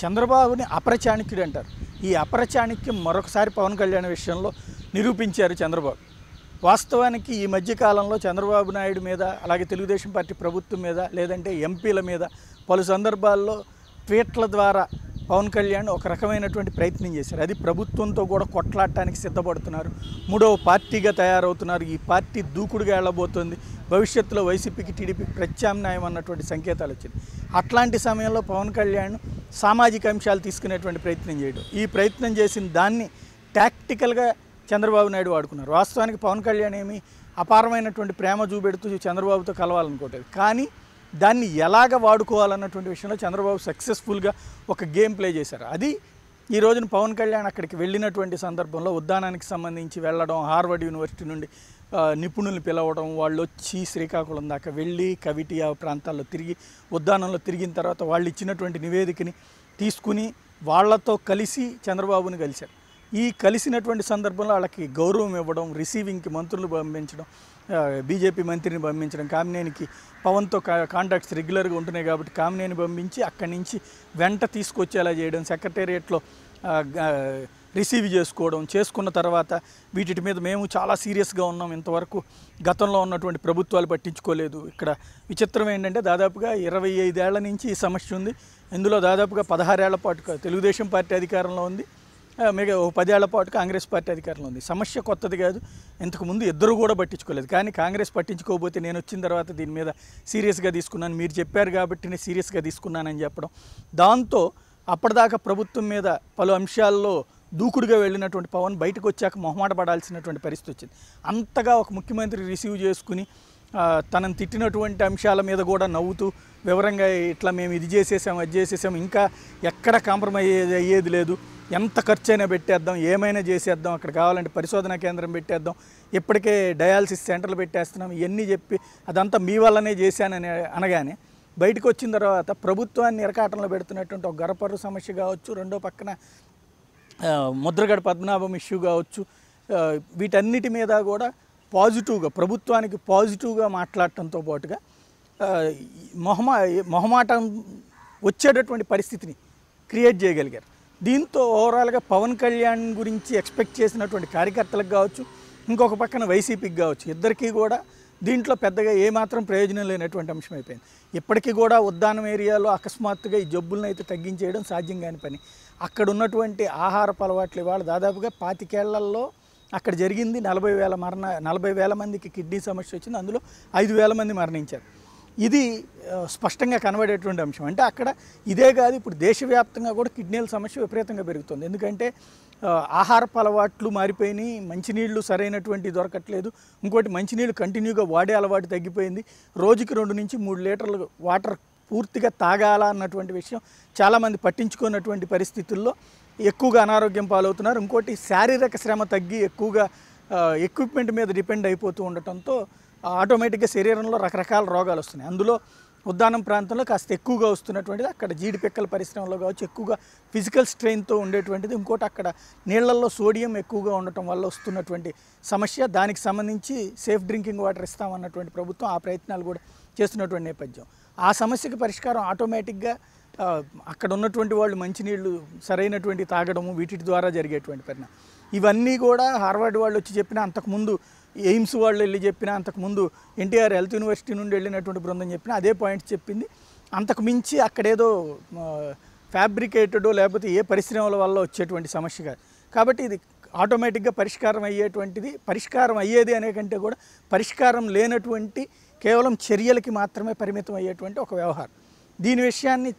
చంద్రబాబుని అప్రచాణిక్యుడు అంటారు ఈ అప్రచాణిక్యం మరొకసారి పవన్ కళ్యాణ్ విషయంలో నిరూపించారు చంద్రబాబు. వాస్తవానికి ఈ మధ్యకాలంలో చంద్రబాబు నాయుడు మీద అలాగే తెలుగుదేశం పార్టీ ప్రభుత్వం మీద లేదంటే ఎంపీల మీద పలు సందర్భాల్లో ట్వీట్ల ద్వారా పవన్ కళ్యాణ్ ఒక రకమైనటువంటి ప్రయత్నం చేశారు. అది ప్రభుత్వంతో కూడా కొట్లాడటానికి సిద్ధపడుతున్నారు. మూడవ పార్టీగా తయారవుతున్నారు. ఈ పార్టీ దూకుడుగా వెళ్ళబోతోంది భవిష్యత్తులో వైసీపీకి టీడీపీకి ప్రత్యామ్నాయం అన్నటువంటి సంకేతాలు వచ్చింది. అట్లాంటి సమయంలో పవన్ కళ్యాణ్ సామాజిక అంశాలు తీసుకునేటువంటి ప్రయత్నం చేయడం. ఈ ప్రయత్నం చేసిన దాన్ని టాక్టికల్గా చంద్రబాబు నాయుడు వాడుకున్నారు. వాస్తవానికి పవన్ కళ్యాణ్ ఏమి అపారమైనటువంటి ప్రేమ చూపెడుతూ చంద్రబాబుతో కలవాలనుకోవట్లేదు. కానీ దాన్ని ఎలాగ వాడుకోవాలన్నటువంటి విషయంలో చంద్రబాబు సక్సెస్ఫుల్గా ఒక గేమ్ ప్లే చేశారు. అది ఈ రోజున పవన్ కళ్యాణ్ అక్కడికి వెళ్ళినటువంటి సందర్భంలో ఉద్దానానికి సంబంధించి వెళ్ళడం హార్వర్డ్ యూనివర్సిటీ నుండి నిపుణులు పిలవడం వాళ్ళు వచ్చి శ్రీకాకుళం దాకా వెళ్ళి కవిటి ఆ ప్రాంతాల్లో తిరిగి ఉద్దానంలో తిరిగిన తర్వాత వాళ్ళు ఇచ్చినటువంటి నివేదికని తీసుకుని వాళ్ళతో కలిసి చంద్రబాబుని కలిశారు. ఈ కలిసినటువంటి సందర్భంలో వాళ్ళకి గౌరవం ఇవ్వడం రిసీవింగ్కి మంత్రులు పంపించడం బీజేపీ మంత్రిని పంపించడం కామినేనికి పవన్తో కా కాంటాక్ట్స్ రెగ్యులర్గా ఉంటున్నాయి కాబట్టి కామినేని పంపించి అక్కడి నుంచి వెంట తీసుకొచ్చేలా చేయడం సెక్రటేరియట్లో రిసీవ్ చేసుకోవడం చేసుకున్న తర్వాత వీటి మీద మేము చాలా సీరియస్గా ఉన్నాం. ఇంతవరకు గతంలో ఉన్నటువంటి ప్రభుత్వాలు పట్టించుకోలేదు. ఇక్కడ విచిత్రం ఏంటంటే దాదాపుగా ఇరవై ఐదేళ్ళ నుంచి ఈ సమస్య ఉంది. ఇందులో దాదాపుగా పదహారేళ్ళ పాటు తెలుగుదేశం పార్టీ అధికారంలో ఉంది. మిగతా ఓ పదేళ్ళ పాటు కాంగ్రెస్ పార్టీ అధికారంలో ఉంది. సమస్య కొత్తది కాదు. ఇంతకుముందు ఇద్దరు కూడా పట్టించుకోలేదు. కానీ కాంగ్రెస్ పట్టించుకోకపోతే నేను వచ్చిన తర్వాత దీని మీద సీరియస్గా తీసుకున్నాను. మీరు చెప్పారు కాబట్టి నేను సీరియస్గా తీసుకున్నానని చెప్పడం. దాంతో అప్పటిదాకా ప్రభుత్వం మీద పలు అంశాల్లో దూకుడుగా వెళ్ళినటువంటి పవన్ బయటకు వచ్చాక మొహమాట పడాల్సినటువంటి పరిస్థితి వచ్చింది. అంతగా ఒక ముఖ్యమంత్రి రిసీవ్ చేసుకుని తనను తిట్టినటువంటి అంశాల మీద కూడా నవ్వుతూ వివరంగా ఇట్లా మేము ఇది చేసేసాం అది చేసేసాం ఇంకా ఎక్కడ కాంప్రమైజ్ అయ్యేది లేదు. ఎంత ఖర్చైనా పెట్టేద్దాం ఏమైనా చేసేద్దాం అక్కడ కావాలంటే పరిశోధనా కేంద్రం పెట్టేద్దాం ఇప్పటికే డయాలసిస్ సెంటర్లు పెట్టేస్తున్నాం ఇవన్నీ చెప్పి అదంతా మీ వల్లనే చేశానని అనగానే బయటకు వచ్చిన తర్వాత ప్రభుత్వాన్ని ఇరకాటంలో పెడుతున్నటువంటి ఒక గరపర్రు సమస్య కావచ్చు రెండో పక్కన ముద్రగడ పద్మనాభం ఇష్యూ కావచ్చు వీటన్నిటి మీద కూడా పాజిటివ్గా ప్రభుత్వానికి పాజిటివ్గా మాట్లాడటంతో పాటుగా మొహమా మొహమాటం వచ్చేటటువంటి పరిస్థితిని క్రియేట్ చేయగలిగారు. దీంతో ఓవరాల్గా పవన్ కళ్యాణ్ గురించి ఎక్స్పెక్ట్ చేసినటువంటి కార్యకర్తలకు కావచ్చు ఇంకొక పక్కన వైసీపీకి కావచ్చు ఇద్దరికీ కూడా దీంట్లో పెద్దగా ఏమాత్రం ప్రయోజనం లేనటువంటి అంశం అయిపోయింది. ఇప్పటికీ కూడా ఉద్దానం ఏరియాలో అకస్మాత్తుగా ఈ జబ్బులను అయితే తగ్గించేయడం సాధ్యం కాని పని. అక్కడ ఉన్నటువంటి ఆహారపు అలవాట్లు ఇవాళ దాదాపుగా పాతికేళ్ళలో అక్కడ జరిగింది. నలభై వేల మరణ నలభై వేల మందికి కిడ్నీ సమస్య వచ్చింది. అందులో ఐదు వేల మంది మరణించారు. ఇది స్పష్టంగా కనబడేటువంటి అంశం. అంటే అక్కడ ఇదే కాదు ఇప్పుడు దేశవ్యాప్తంగా కూడా కిడ్నీల సమస్య విపరీతంగా పెరుగుతుంది. ఎందుకంటే ఆహారపు అలవాట్లు మారిపోయినాయి మంచినీళ్ళు సరైనటువంటి దొరకట్లేదు. ఇంకోటి మంచినీళ్ళు కంటిన్యూగా వాడే అలవాటు తగ్గిపోయింది. రోజుకి రెండు నుంచి మూడు లీటర్లు వాటర్ పూర్తిగా తాగాల అన్నటువంటి విషయం చాలామంది పట్టించుకున్నటువంటి పరిస్థితుల్లో ఎక్కువగా అనారోగ్యం పాలవుతున్నారు. ఇంకోటి శారీరక శ్రమ తగ్గి ఎక్కువగా ఎక్విప్మెంట్ మీద డిపెండ్ అయిపోతూ ఉండటంతో ఆటోమేటిక్గా శరీరంలో రకరకాల రోగాలు వస్తున్నాయి. అందులో ఉద్దానం ప్రాంతంలో కాస్త ఎక్కువగా వస్తున్నటువంటిది అక్కడ జీడిపిక్కల పరిశ్రమలో కావచ్చు ఎక్కువగా ఫిజికల్ స్ట్రెయిన్తో ఉండేటువంటిది. ఇంకోటి అక్కడ నీళ్ళలో సోడియం ఎక్కువగా ఉండటం వల్ల వస్తున్నటువంటి సమస్య దానికి సంబంధించి సేఫ్ డ్రింకింగ్ వాటర్ ఇస్తామన్నటువంటి ప్రభుత్వం ఆ ప్రయత్నాలు కూడా చేస్తున్నటువంటి నేపథ్యం. ఆ సమస్యకి పరిష్కారం ఆటోమేటిక్గా అక్కడ ఉన్నటువంటి వాళ్ళు మంచినీళ్ళు సరైనటువంటి తాగడము వీటి ద్వారా జరిగేటువంటి పరిణామం. ఇవన్నీ కూడా హార్వర్డ్ వాళ్ళు వచ్చి చెప్పిన అంతకుముందు ఎయిమ్స్ వాళ్ళు వెళ్ళి చెప్పినా అంతకుముందు ఎన్టీఆర్ హెల్త్ యూనివర్సిటీ నుండి వెళ్ళినటువంటి బృందం చెప్పినా అదే పాయింట్ చెప్పింది. అంతకు మించి అక్కడేదో ఫ్యాబ్రికేటెడ్ లేకపోతే ఏ పరిశ్రమల వల్ల వచ్చేటువంటి సమస్య కాదు. కాబట్టి ఇది ఆటోమేటిక్గా పరిష్కారం అయ్యేటువంటిది పరిష్కారం అయ్యేది అనే కంటే కూడా పరిష్కారం లేనటువంటి కేవలం చర్యలకి మాత్రమే పరిమితం అయ్యేటువంటి ఒక వ్యవహారం. దీని విషయాన్ని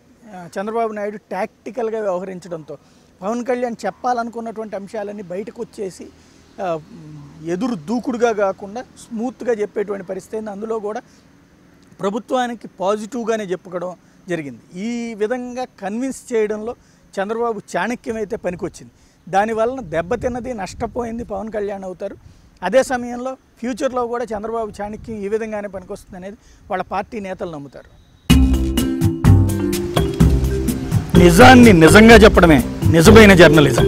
చంద్రబాబు నాయుడు టాక్టికల్గా వ్యవహరించడంతో పవన్ కళ్యాణ్ చెప్పాలనుకున్నటువంటి అంశాలన్నీ బయటకు వచ్చేసి ఎదురు దూకుడుగా కాకుండా స్మూత్గా చెప్పేటువంటి పరిస్థితి అందులో కూడా ప్రభుత్వానికి పాజిటివ్గానే చెప్పుకోవడం జరిగింది. ఈ విధంగా కన్విన్స్ చేయడంలో చంద్రబాబు చాణక్యం అయితే పనికొచ్చింది. దానివలన దెబ్బతిన్నది నష్టపోయింది పవన్ కళ్యాణ్ అవుతారు. అదే సమయంలో ఫ్యూచర్లో కూడా చంద్రబాబు చాణక్యం ఈ విధంగానే పనికొస్తుంది అనేది వాళ్ళ పార్టీ నేతలు నమ్ముతారు. నిజాన్ని నిజంగా చెప్పడమే. నిజమైన జర్నలిజం.